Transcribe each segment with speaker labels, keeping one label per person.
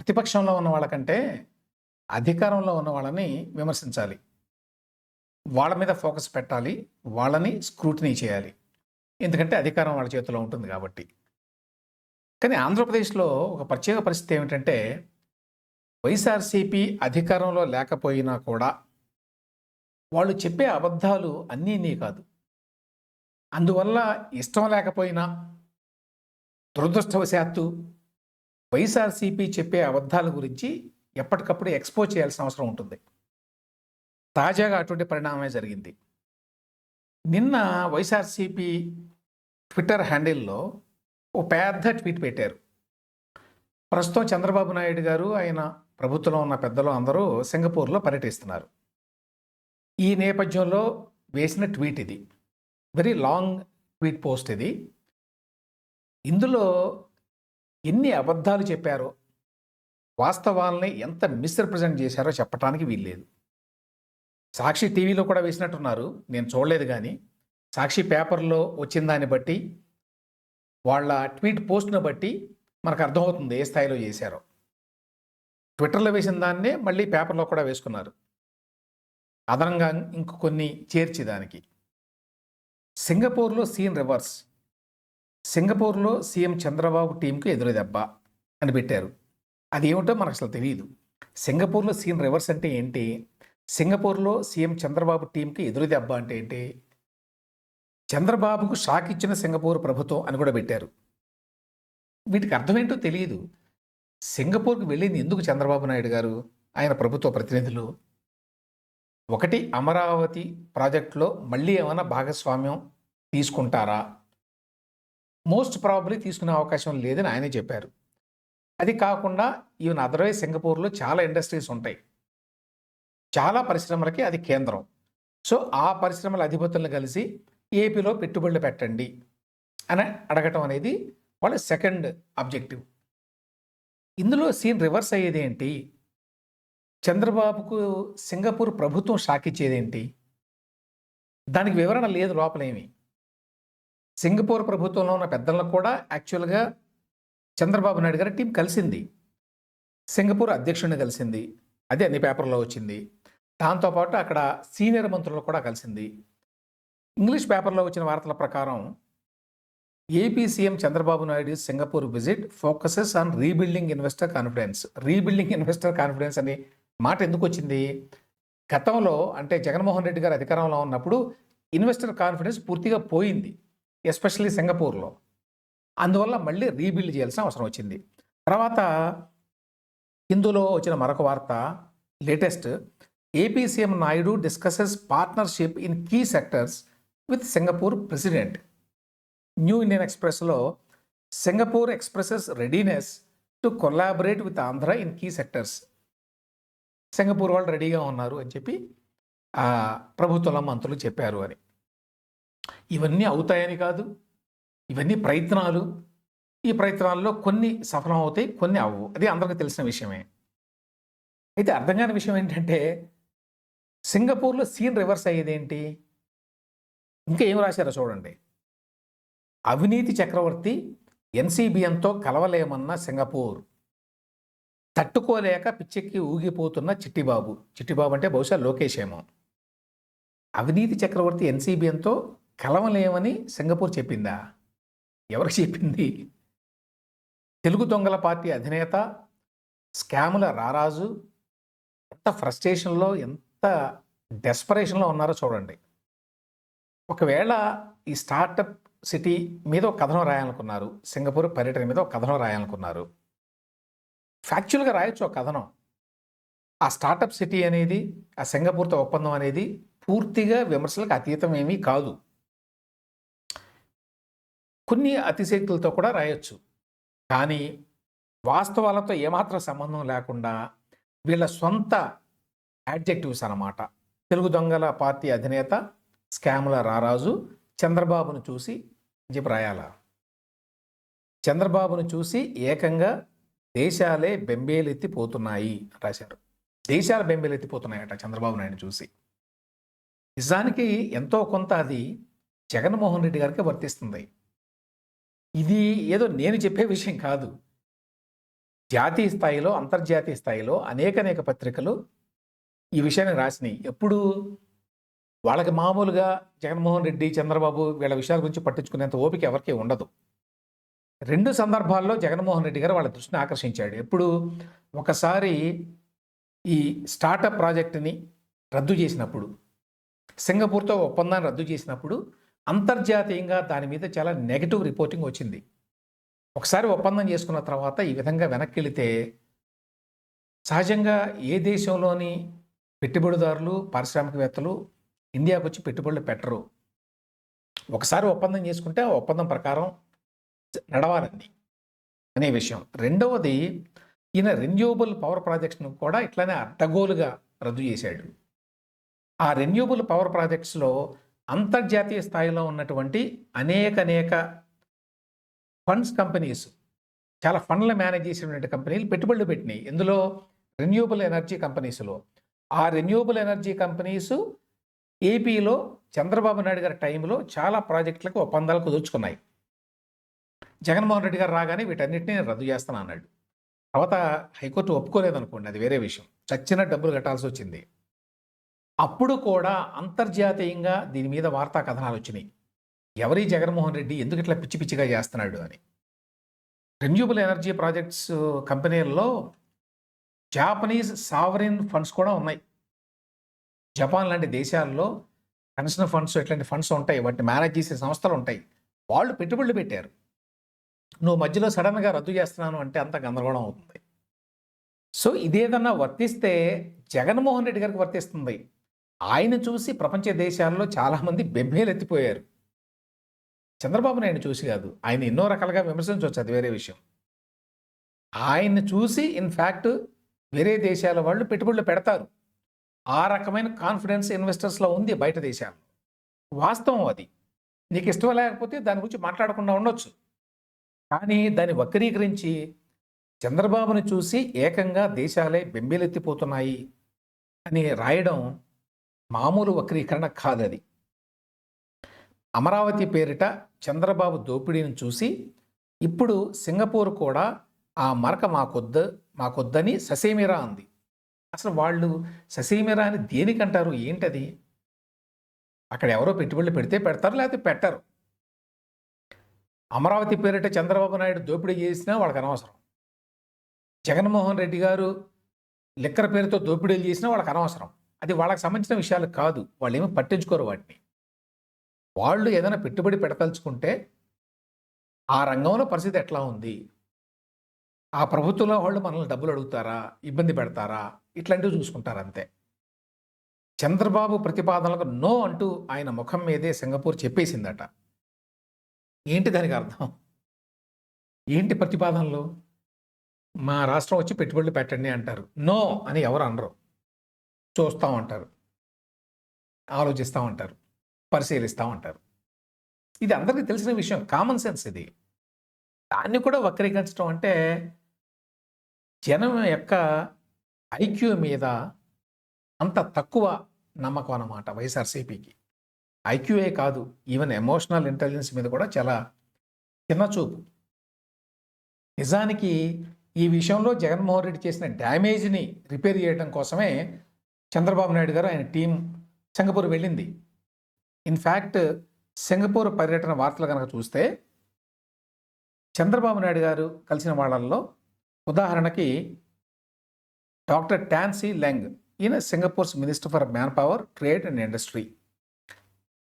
Speaker 1: ప్రతిపక్షంలో ఉన్న వాళ్ళకంటే అధికారంలో ఉన్న వాళ్ళని విమర్శించాలి. వాళ్ళ మీద ఫోకస్ పెట్టాలి. వాళ్ళని స్క్రూటినీ చేయాలి. ఎందుకంటే అధికారం వాళ్ళ చేతిలో ఉంటుంది కాబట్టి. కానీ ఆంధ్రప్రదేశ్లో ఒక ప్రత్యేక పరిస్థితి ఏమిటంటే వైఎస్ఆర్సీపీ అధికారంలో లేకపోయినా కూడా వాళ్ళు చెప్పే అబద్ధాలు అన్నీ నీ కాదు. అందువల్ల ఇష్టం లేకపోయినా దురదృష్టవశాత్తు వైఎస్ఆర్సీపీ చెప్పే అబద్ధాల గురించి ఎప్పటికప్పుడు ఎక్స్పోజ్ చేయాల్సిన అవసరం ఉంటుంది. తాజాగా అటువంటి పరిణామమే జరిగింది. నిన్న వైఎస్ఆర్సీపీ ట్విట్టర్ హ్యాండిల్లో ఓ పెద్ద ట్వీట్ పెట్టారు. ప్రస్తుతం చంద్రబాబు నాయుడు గారు ఆయన ప్రభుత్వంలో ఉన్న పెద్దలు అందరూ సింగపూర్లో పర్యటిస్తున్నారు. ఈ నేపథ్యంలో వేసిన ట్వీట్ ఇది. వెరీ లాంగ్ ట్వీట్ పోస్ట్ ఇది. ఇందులో ఎన్ని అబద్ధాలు చెప్పారో వాస్తవాల్ని ఎంత మిస్రిప్రజెంట్ చేశారో చెప్పడానికి వీల్లేదు. సాక్షి టీవీలో కూడా వేసినట్టున్నారు నేను చూడలేదు కానీ. సాక్షి పేపర్లో వచ్చిన దాన్ని బట్టి వాళ్ళ ట్వీట్ పోస్ట్ను బట్టి మనకు అర్థమవుతుంది ఏ స్థాయిలో చేశారో. ట్విట్టర్లో వేసిన దాన్నే మళ్ళీ పేపర్లో కూడా వేసుకున్నారు. అదనంగా ఇంక కొన్ని చేర్చి దానికి సింగపూర్లో సీన్ రివర్స్. సింగపూర్లో సీఎం చంద్రబాబు టీంకు ఎదురుదెబ్బ అని పెట్టారు. అది ఏమిటో మనకు అసలు తెలియదు సింగపూర్లో సీన్ రివర్స్ అంటే ఏంటి? సింగపూర్లో సీఎం చంద్రబాబు టీంకి ఎదురుదెబ్బ అంటే ఏంటి? చంద్రబాబుకు షాక్ ఇచ్చిన సింగపూర్ ప్రభుత్వం అని కూడా పెట్టారు. వీటికి అర్థమేంటో తెలియదు సింగపూర్కి వెళ్ళింది ఎందుకు చంద్రబాబు నాయుడు గారు? ఆయన ప్రభుత్వ ప్రతినిధులు. ఒకటి అమరావతి ప్రాజెక్టులో మళ్ళీ ఏమైనా భాగస్వామ్యం తీసుకుంటారా? మోస్ట్ ప్రాబబ్లీ తీసుకునే అవకాశం లేదని ఆయనే చెప్పారు. అది కాకుండా ఈవెన్ అదర్వైజ్ సింగపూర్లో చాలా ఇండస్ట్రీస్ ఉంటాయి. చాలా పరిశ్రమలకి అది కేంద్రం. సో ఆ పరిశ్రమల అధిపతులను కలిసి ఏపీలో పెట్టుబడులు పెట్టండి అని అడగటం అనేది వాళ్ళ సెకండ్ అబ్జెక్టివ్ ఇందులో సీన్ రివర్స్ అయ్యేది ఏంటి? చంద్రబాబుకు సింగపూర్ ప్రభుత్వం షాక్ ఇచ్చేదేంటి దానికి వివరణ లేదు లోపలేమి. సింగపూర్ ప్రభుత్వంలో ఉన్న పెద్దలకు కూడా యాక్చువల్గా చంద్రబాబు నాయుడు గారి టీం కలిసింది. సింగపూర్ అధ్యక్షుడిని కలిసింది. అదే అన్ని పేపర్లో వచ్చింది. దాంతోపాటు అక్కడ సీనియర్ మంత్రులు కూడా కలిసింది. ఇంగ్లీష్ పేపర్లో వచ్చిన వార్తల ప్రకారం AP CM Chandrababu Naidu Singapore visit focuses on rebuilding investor confidence rebuilding investor confidence అనే మాట ఎందుకు వచ్చింది? గతంలో అంటే జగన్మోహన్ రెడ్డి గారు అధికారంలో ఉన్నప్పుడు ఇన్వెస్టర్ కాన్ఫిడెన్స్ పూర్తిగా పోయింది. ఎస్పెషల్లీ సింగపూర్లో. అందువల్ల మళ్ళీ రీబిల్డ్ చేయాల్సిన అవసరం వచ్చింది. తర్వాత ఇందులో వచ్చిన మరొక వార్త latest. AP CM Naidu discusses partnership in key sectors with Singapore president. New Indian ఎక్స్ప్రెస్లో Singapore expresses readiness to collaborate with Andhra in key sectors. Singapore వాళ్ళు రెడీగా ఉన్నారు అని చెప్పి ప్రభుత్వంలో మంత్రులు చెప్పారు అని. ఇవన్నీ అవుతాయని కాదు. ఇవన్నీ ప్రయత్నాలు. ఈ ప్రయత్నాల్లో కొన్ని సఫలం అవుతాయి కొన్ని అవ్వవు. అది అందరికీ తెలిసిన విషయమే. అయితే అర్థం కాని విషయం ఏంటంటే సింగపూర్లో సీన్ రివర్స్ అయ్యేది ఏంటి ఇంకా ఏం రాశారో చూడండి. అవినీతి చక్రవర్తి ఎన్సీబీఎంతో కలవలేమన్న సింగపూర్. తట్టుకోలేక పిచ్చెక్కి ఊగిపోతున్న చిట్టిబాబు. చిట్టిబాబు అంటే బహుశా లోకేష్ ఏమో అవినీతి చక్రవర్తి ఎన్సీబీఎంతో కలవలేమని సింగపూర్ చెప్పిందా? ఎవరికి చెప్పింది? తెలుగు దొంగల పార్టీ అధినేత స్కాముల రారాజు ఎంత ఫ్రస్ట్రేషన్లో ఎంత డెస్పరేషన్లో ఉన్నారో చూడండి. ఒకవేళ ఈ స్టార్టప్ సిటీ మీద ఒక కథనం రాయాలనుకున్నారు సింగపూర్ పర్యటన మీద ఒక కథనం రాయాలనుకున్నారు. ఫ్యాక్చువల్గా రాయొచ్చు ఒక కథనం. ఆ స్టార్టప్ సిటీ అనేది ఆ సింగపూర్తో ఒప్పందం అనేది పూర్తిగా విమర్శలకు అతీతం ఏమీ కాదు. కొన్ని అతిశక్తులతో కూడా రాయొచ్చు. కానీ వాస్తవాలతో ఏమాత్రం సంబంధం లేకుండా వీళ్ళ సొంత యాడ్జెక్టివ్స్ అనమాట తెలుగు దొంగల పార్టీ అధినేత స్కాముల రారాజు చంద్రబాబును చూసి చెప్పి రాయాల? చంద్రబాబును చూసి ఏకంగా దేశాలే బెంబేలెత్తిపోతున్నాయి రాశారు. దేశాలు బెంబేలెత్తిపోతున్నాయట చంద్రబాబు నాయుడు చూసి. నిజానికి ఎంతో కొంత అది జగన్మోహన్ రెడ్డి గారికి వర్తిస్తుంది. ఇది ఏదో నేను చెప్పే విషయం కాదు. జాతీయ స్థాయిలో అంతర్జాతీయ స్థాయిలో అనేక అనేక పత్రికలు ఈ విషయాన్ని రాసినాయి. ఎప్పుడు వాళ్ళకి మామూలుగా జగన్మోహన్ రెడ్డి చంద్రబాబు వీళ్ళ విషయాల గురించి పట్టించుకునేంత ఓపిక ఎవరికీ ఉండదు. రెండు సందర్భాల్లో జగన్మోహన్ రెడ్డి గారు వాళ్ళ దృష్టిని ఆకర్షించాడు. ఎప్పుడు ఒకసారి ఈ స్టార్టప్ ప్రాజెక్టుని రద్దు చేసినప్పుడు సింగపూర్తో ఒప్పందాన్ని రద్దు చేసినప్పుడు అంతర్జాతీయంగా దాని మీద చాలా నెగటివ్ రిపోర్టింగ్ వచ్చింది. ఒకసారి ఒప్పందం చేసుకున్న తర్వాత ఈ విధంగా వెనక్కి వెళితే సహజంగా ఏ దేశంలోని పెట్టుబడిదారులు పారిశ్రామికవేత్తలు ఇండియాకు వచ్చి పెట్టుబడులు పెట్టరు. ఒకసారి ఒప్పందం చేసుకుంటే ఆ ఒప్పందం ప్రకారం నడవాలండి అనే విషయం. రెండవది ఈయన రెన్యూబుల్ పవర్ ప్రాజెక్ట్స్ను కూడా ఇట్లానే అడ్డగోలుగా రద్దు చేశాడు. ఆ రెన్యూబుల్ పవర్ ప్రాజెక్ట్స్లో అంతర్జాతీయ స్థాయిలో ఉన్నటువంటి అనేక అనేక ఫండ్స్ కంపెనీస్ చాలా ఫండ్లు మేనేజ్ చేసినటువంటి కంపెనీలు పెట్టుబడులు పెట్టినాయి. ఇందులో రెన్యూబుల్ ఎనర్జీ కంపెనీస్లో. ఆ రెన్యూబుల్ ఎనర్జీ కంపెనీస్ ఏపీలో చంద్రబాబు నాయుడు గారి టైంలో చాలా ప్రాజెక్టులకు ఒప్పందాలు కుదుర్చుకున్నాయి. జగన్మోహన్ రెడ్డి గారు రాగానే వీటన్నిటిని నేను రద్దు చేస్తాను అన్నాడు. తర్వాత హైకోర్టు ఒప్పుకోలేదనుకోండి అది వేరే విషయం. చచ్చిన డబ్బులు కట్టాల్సి వచ్చింది. అప్పుడు కూడా అంతర్జాతీయంగా దీని మీద వార్తా కథనాలు వచ్చినాయి. ఎవరి జగన్మోహన్ రెడ్డి ఎందుకు ఇట్లా పిచ్చి పిచ్చిగా చేస్తున్నాడు అని. రెన్యూబుల్ ఎనర్జీ ప్రాజెక్ట్స్ కంపెనీల్లో జాపనీస్ సావరిన్ ఫండ్స్ కూడా ఉన్నాయి. జపాన్ లాంటి దేశాల్లో పెన్షన్ ఫండ్స్ ఇట్లాంటి ఫండ్స్ ఉంటాయి. వాటిని మేనేజ్ చేసే సంస్థలు ఉంటాయి. వాళ్ళు పెట్టుబడులు పెట్టారు. నువ్వు మధ్యలో సడన్గా రద్దు చేస్తున్నాను అంటే అంత గందరగోళం అవుతుంది. సో ఇదేదన్నా వర్తిస్తే జగన్మోహన్ రెడ్డి గారికి వర్తిస్తుంది. ఆయన చూసి ప్రపంచ దేశాల్లో చాలామంది బెబ్బేలు ఎత్తిపోయారు చంద్రబాబు నాయుడు చూసి కాదు ఆయన ఎన్నో రకాలుగా విమర్శించవచ్చు అది వేరే విషయం. ఆయన్ని చూసి ఇన్ఫ్యాక్ట్ వేరే దేశాల వాళ్ళు పెట్టుబడులు పెడతారు. ఆ రకమైన కాన్ఫిడెన్స్ ఇన్వెస్టర్స్లో ఉంది బయట దేశాల్లో. వాస్తవం అది. నీకు ఇష్టం లేకపోతే దాని గురించి మాట్లాడకుండా ఉండొచ్చు. కానీ దాన్ని వక్రీకరించి చంద్రబాబుని చూసి ఏకంగా దేశాలే బెంబేలెత్తిపోతున్నాయి అని రాయడం మామూలు వక్రీకరణ కాదది. అమరావతి పేరిట చంద్రబాబు దోపిడీని చూసి ఇప్పుడు సింగపూర్ కూడా ఆ మరక మాకొద్దు మాకొద్దని ససేమిరా అంది. అసలు వాళ్ళు ససేమిరా అని దేనికంటారు ఏంటది? అక్కడ ఎవరో పెట్టుబడులు పెడితే పెడతారు లేకపోతే పెట్టరు. అమరావతి పేరిట చంద్రబాబు నాయుడు దోపిడీ చేసినా వాళ్ళకి అనవసరం. జగన్మోహన్ రెడ్డి గారు లిక్కర్ పేరుతో దోపిడీలు చేసినా వాళ్ళకి అనవసరం. అది వాళ్ళకి సంబంధించిన విషయాలు కాదు. వాళ్ళు ఏమీ పట్టించుకోరు వాటిని. వాళ్ళు ఏదైనా పెట్టుబడి పెడతలుచుకుంటే ఆ రంగంలో పరిస్థితి ఎట్లా ఉంది? ఆ ప్రభుత్వంలో వాళ్ళు మనల్ని డబ్బులు అడుగుతారా? ఇబ్బంది పెడతారా? ఇట్లాంటివి చూసుకుంటారు అంతే. చంద్రబాబు ప్రతిపాదనలకు నో అంటూ ఆయన ముఖం మీదే సింగపూర్ చెప్పేసిందట. ఏంటి దానికి అర్థం? ఏంటి ప్రతిపాదనలు? మా రాష్ట్రం వచ్చి పెట్టుబడులు పెట్టండి అంటారు. నో అని ఎవరు అనరు. చూస్తూ ఉంటారు. ఆలోచిస్తూ ఉంటారు. పరిశీలిస్తూ ఉంటారు. ఇది అందరికీ తెలిసిన విషయం. కామన్ సెన్స్ ఇది. దాన్ని కూడా వక్రీకరించడం అంటే జనం యొక్క ఐక్యూ మీద అంత తక్కువ నమ్మకం అన్నమాట వైఎస్ఆర్సీపీకి. ఐక్యూఏ కాదు. ఈవెన్ ఎమోషనల్ ఇంటెలిజెన్స్ మీద కూడా చాలా చిన్న చూపు. నిజానికి ఈ విషయంలో జగన్మోహన్ రెడ్డి చేసిన డ్యామేజ్ని రిపేర్ చేయడం కోసమే చంద్రబాబు నాయుడు గారు ఆయన టీం సింగపూర్ వెళ్ళింది. ఇన్ఫ్యాక్ట్ సింగపూర్ పర్యటన వార్తలు కనుక చూస్తే చంద్రబాబు నాయుడు గారు కలిసిన వాళ్ళల్లో ఉదాహరణకి డాక్టర్ ట్యాన్సీ లెంగ్. ఈయన Singapore's minister for manpower trade and industry.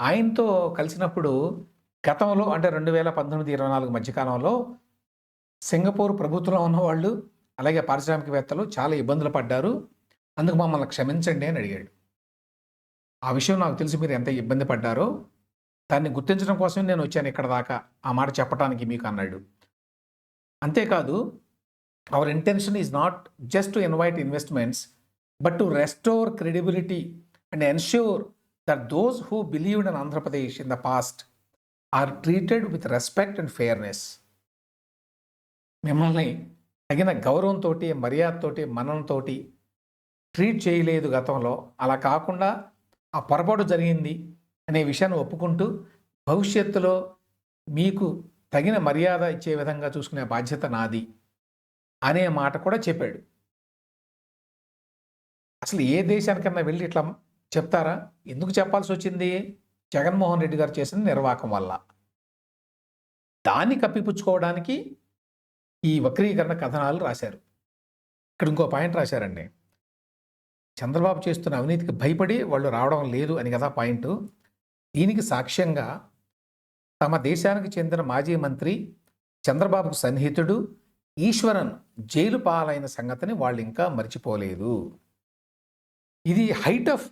Speaker 1: ఆయనతో కలిసినప్పుడు గతంలో అంటే రెండు వేల పంతొమ్మిది ఇరవై నాలుగు మధ్యకాలంలో సింగపూర్ ప్రభుత్వంలో ఉన్నవాళ్ళు అలాగే పారిశ్రామికవేత్తలు చాలా ఇబ్బందులు పడ్డారు. అందుకు మమ్మల్ని క్షమించండి అని అడిగాడు. ఆ విషయం నాకు తెలిసి మీరు ఎంత ఇబ్బంది పడ్డారో దాన్ని గుర్తించడం కోసమే నేను వచ్చాను ఇక్కడ దాకా ఆ మాట చెప్పడానికి మీకు అన్నాడు. అంతేకాదు our intention is not just to invite investments but to restore credibility and ensure that those who believed in Andhra Pradesh in the past are treated with respect and fairness మిమ్మల్ని తగిన గౌరవంతో మర్యాదతోటి మనంతోటి ట్రీట్ చేయలేదు గతంలో. అలా కాకుండా ఆ పొరపాటు జరిగింది అనే విషయాన్ని ఒప్పుకుంటూ భవిష్యత్తులో మీకు తగిన మర్యాద ఇచ్చే విధంగా చూసుకునే బాధ్యత నాది అనే మాట కూడా చెప్పాడు. అసలు ఏ దేశానికన్నా వెళ్ళి ఇట్లా చెప్తారా? ఎందుకు చెప్పాల్సి వచ్చింది? జగన్మోహన్ రెడ్డి గారు చేసిన నిర్వాకం వల్ల. దాన్ని కప్పిపుచ్చుకోవడానికి ఈ వక్రీకరణ కథనాలు రాశారు. ఇక్కడ ఇంకో పాయింట్ రాశారండి. చంద్రబాబు చేస్తున్న అవినీతికి భయపడి వాళ్ళు రావడం లేదు అని కదా పాయింట్. దీనికి సాక్ష్యంగా తమ దేశానికి చెందిన మాజీ మంత్రి చంద్రబాబుకు సన్నిహితుడు ఈశ్వరన్ జైలు పాలైన సంగతిని వాళ్ళు ఇంకా మర్చిపోలేదు. ఇది హైట్ ఆఫ్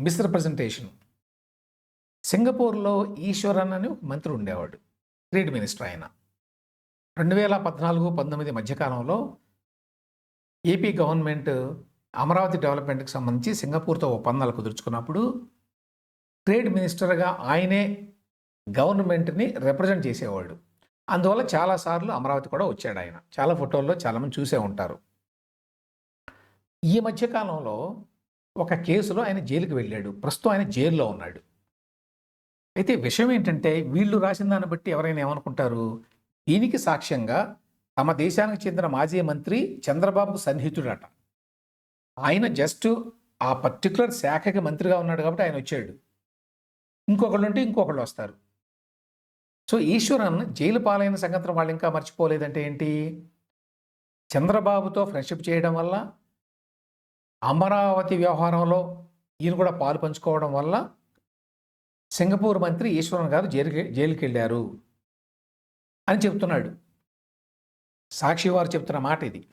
Speaker 1: మిస్రిప్రజెంటేషన్. సింగపూర్లో ఈశ్వరన్ అని మంత్రి ఉండేవాడు ట్రేడ్ మినిస్టర్ ఆయన. రెండు వేల పద్నాలుగు పంతొమ్మిది మధ్యకాలంలో ఏపీ గవర్నమెంట్ అమరావతి డెవలప్మెంట్కి సంబంధించి సింగపూర్తో ఒప్పందాలు కుదుర్చుకున్నప్పుడు ట్రేడ్ మినిస్టర్గా ఆయనే గవర్నమెంట్ని రిప్రజెంట్ చేసేవాడు. అందువల్ల చాలాసార్లు అమరావతి కూడా వచ్చాడు ఆయన. చాలా ఫోటోల్లో చాలామంది చూసే ఉంటారు. ఈ మధ్యకాలంలో ఒక కేసులో ఆయన జైలుకి వెళ్ళాడు. ప్రస్తుతం ఆయన జైల్లో ఉన్నాడు. అయితే విషయం ఏంటంటే వీళ్ళు రాసిన దాన్ని బట్టి ఎవరైనా ఏమనుకుంటారు? దీనికి సాక్ష్యంగా తమ దేశానికి చెందిన మాజీ మంత్రి చంద్రబాబు సన్నిహితుడట. ఆయన జస్ట్ ఆ పర్టికులర్ శాఖకి మంత్రిగా ఉన్నాడు కాబట్టి ఆయన వచ్చాడు. ఇంకొకళ్ళు ఉంటే ఇంకొకళ్ళు వస్తారు. సో ఈశ్వరన్ జైలు పాలైన సంగతి వాళ్ళు ఇంకా మర్చిపోలేదంటే ఏంటి? చంద్రబాబుతో ఫ్రెండ్షిప్ చేయడం వల్ల అమరావతి వ్యవహారంలో ఈయన కూడా పాలు పంచుకోవడం వల్ల సింగపూర్ మంత్రి ఈశ్వరన్ గారు జైలుకి జైలుకి వెళ్ళారు అని చెప్తున్నాడు. సాక్షి వారు చెప్తున్న మాట ఇది.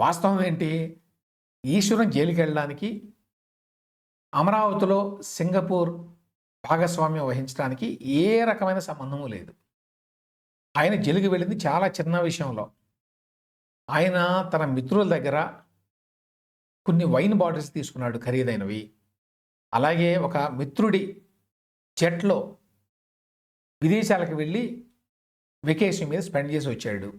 Speaker 1: వాస్తవం ఏంటి? ఈశ్వరం జైలుకి వెళ్ళడానికి అమరావతిలో సింగపూర్ భాగస్వామ్యం వహించడానికి ఏ రకమైన సంబంధము లేదు. ఆయన జైలుకి వెళ్ళింది చాలా చిన్న విషయంలో. ఆయన తన మిత్రుల దగ్గర కొన్ని వైన్ బాటిల్స్ తీసుకున్నాడు ఖరీదైనవి. అలాగే ఒక మిత్రుడి జట్లో విదేశాలకు వెళ్ళి వెకేషన్ మీద స్పెండ్ చేసి వచ్చాడు.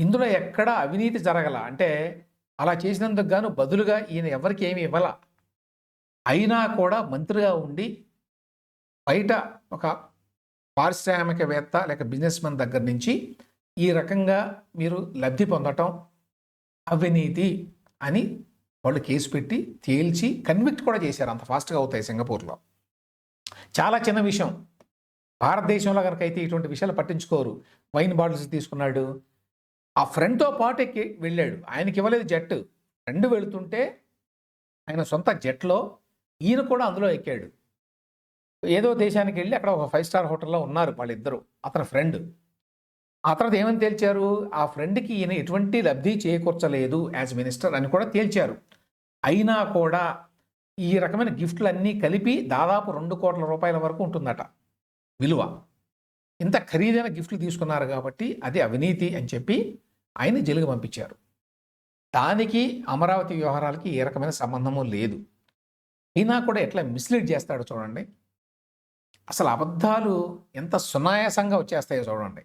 Speaker 1: ఇందులో ఎక్కడ అవినీతి జరగల? అంటే అలా చేసినందుకు గాను బదులుగా ఈయన ఎవరికి ఏమి ఇవ్వాల? అయినా కూడా మంత్రిగా ఉండి బయట ఒక పారిశ్రామికవేత్త లేక బిజినెస్ మ్యాన్ దగ్గర నుంచి ఈ రకంగా మీరు లబ్ధి పొందటం అవినీతి అని వాళ్ళు కేసు పెట్టి తేల్చి కన్విక్ట్ కూడా చేశారు. అంత ఫాస్ట్గా అవుతాయి సింగపూర్లో. చాలా చిన్న విషయం. భారతదేశంలో కనుక అయితే ఇటువంటి విషయాలు పట్టించుకోరు. వైన్ బాటిల్స్ తీసుకున్నాడు. ఆ ఫ్రెండ్తో పాటు ఎక్కి వెళ్ళాడు. ఆయనకి ఇవ్వలేదు జట్టు. ఫ్రెండ్ వెళుతుంటే ఆయన సొంత జట్లో ఈయన కూడా అందులో ఎక్కాడు. ఏదో దేశానికి వెళ్ళి అక్కడ ఒక ఫైవ్ స్టార్ హోటల్లో ఉన్నారు వాళ్ళిద్దరూ అతని ఫ్రెండ్ ఆ తర్వాత ఏమని తేల్చారు? ఆ ఫ్రెండ్కి ఈయన ఎటువంటి లబ్ధి చేకూర్చలేదు యాజ్ మినిస్టర్ అని కూడా తేల్చారు. అయినా కూడా ఈ రకమైన గిఫ్ట్లన్నీ కలిపి దాదాపు రెండు కోట్ల రూపాయల వరకు ఉంటుందట విలువ. ఇంత ఖరీదైన గిఫ్ట్లు తీసుకున్నారు కాబట్టి అది అవినీతి అని చెప్పి ఆయన జైలుకి పంపించారు. దానికి అమరావతి వ్యవహారాలకి ఏ రకమైన సంబంధము లేదు. అయినా కూడా ఎట్లా మిస్లీడ్ చేస్తాడో చూడండి. అసలు అబద్ధాలు ఎంత సునాయాసంగా వచ్చేస్తాయో చూడండి.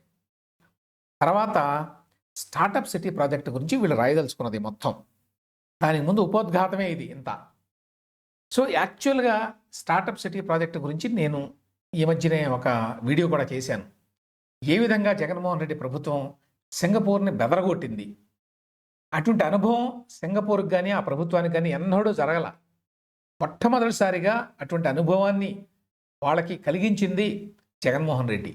Speaker 1: తర్వాత స్టార్టప్ సిటీ ప్రాజెక్ట్ గురించి వీళ్ళు రాయదలుచుకున్నది మొత్తం. దానికి ముందు ఉపోద్ఘాతమే ఇది ఇంత. సో యాక్చువల్గా స్టార్టప్ సిటీ ప్రాజెక్ట్ గురించి నేను ఈ మధ్యనే ఒక వీడియో కూడా చేశాను. ఏ విధంగా జగన్మోహన్ రెడ్డి ప్రభుత్వం సింగపూర్ని బెదరగొట్టింది. అటువంటి అనుభవం సింగపూర్కి కానీ ఆ ప్రభుత్వానికి కానీ ఎన్నడూ జరగల. మొట్టమొదటిసారిగా అటువంటి అనుభవాన్ని వాళ్ళకి కలిగించింది జగన్మోహన్ రెడ్డి.